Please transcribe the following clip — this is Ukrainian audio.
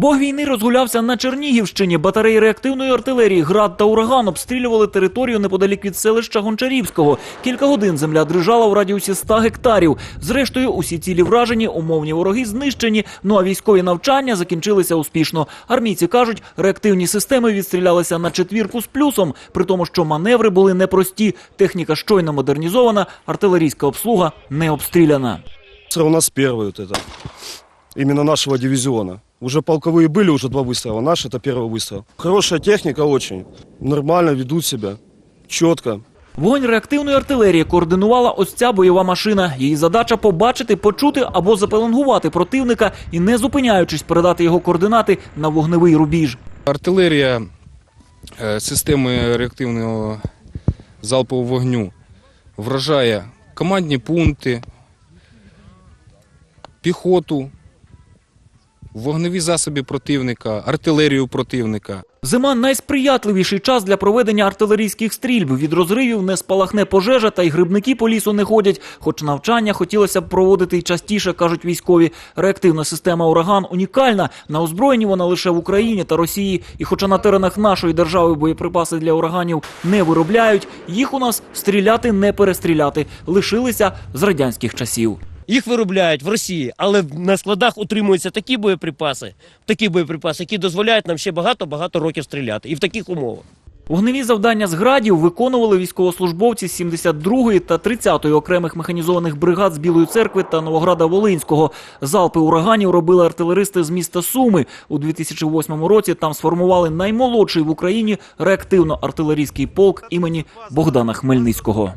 Бог війни розгулявся на Чернігівщині. Батареї реактивної артилерії град та ураган обстрілювали територію неподалік від селища Гончарівського. Кілька годин земля дрижала у радіусі 100 гектарів. Зрештою, усі цілі вражені, умовні вороги знищені. Ну а військові навчання закінчилися успішно. Армійці кажуть, реактивні системи відстрілялися на четвірку з плюсом, при тому, що маневри були непрості. Техніка щойно модернізована, артилерійська обслуга не обстріляна. Выстрел у нас первый вот это. Именно нашего дивизиона. Уже полковые были, уже два выстрела. Наш это первый выстрел. Хорошая техника очень. Нормально ведут себя. Четко. Вогонь реактивної артилерії координувала ось ця бойова машина. Її задача побачити, почути або запеленгувати противника і, не зупиняючись, передати його координати на вогневий рубіж. Артилерія е, системи реактивного залпового вогню вражає командні пункти, піхоту, вогневі засоби противника, артилерію противника. Зима найсприятливіший час для проведення артилерійських стрільб. Від розривів не спалахне пожежа, та й грибники по лісу не ходять. Хоч навчання хотілося б проводити й частіше, кажуть військові. Реактивна система ураган унікальна. На озброєнні вона лише в Україні та Росії. І хоча на теренах нашої держави боєприпаси для ураганів не виробляють, їх у нас стріляти не перестріляти. Лишилися з радянських часів. Їх виробляють в Росії, але на складах утримуються такі боєприпаси, такі боєприпаси, які дозволяють нам ще багато-багато років стріляти. І в таких умовах. Вогневі завдання з градів виконували військовослужбовці з 72-ї та 30-ї окремих механізованих бригад з Білої церкви та Новограда Волинського. Залпи ураганів робили артилеристи з міста Суми. У 2008 році там сформували наймолодший в Україні реактивно-артилерійський полк імені Богдана Хмельницького.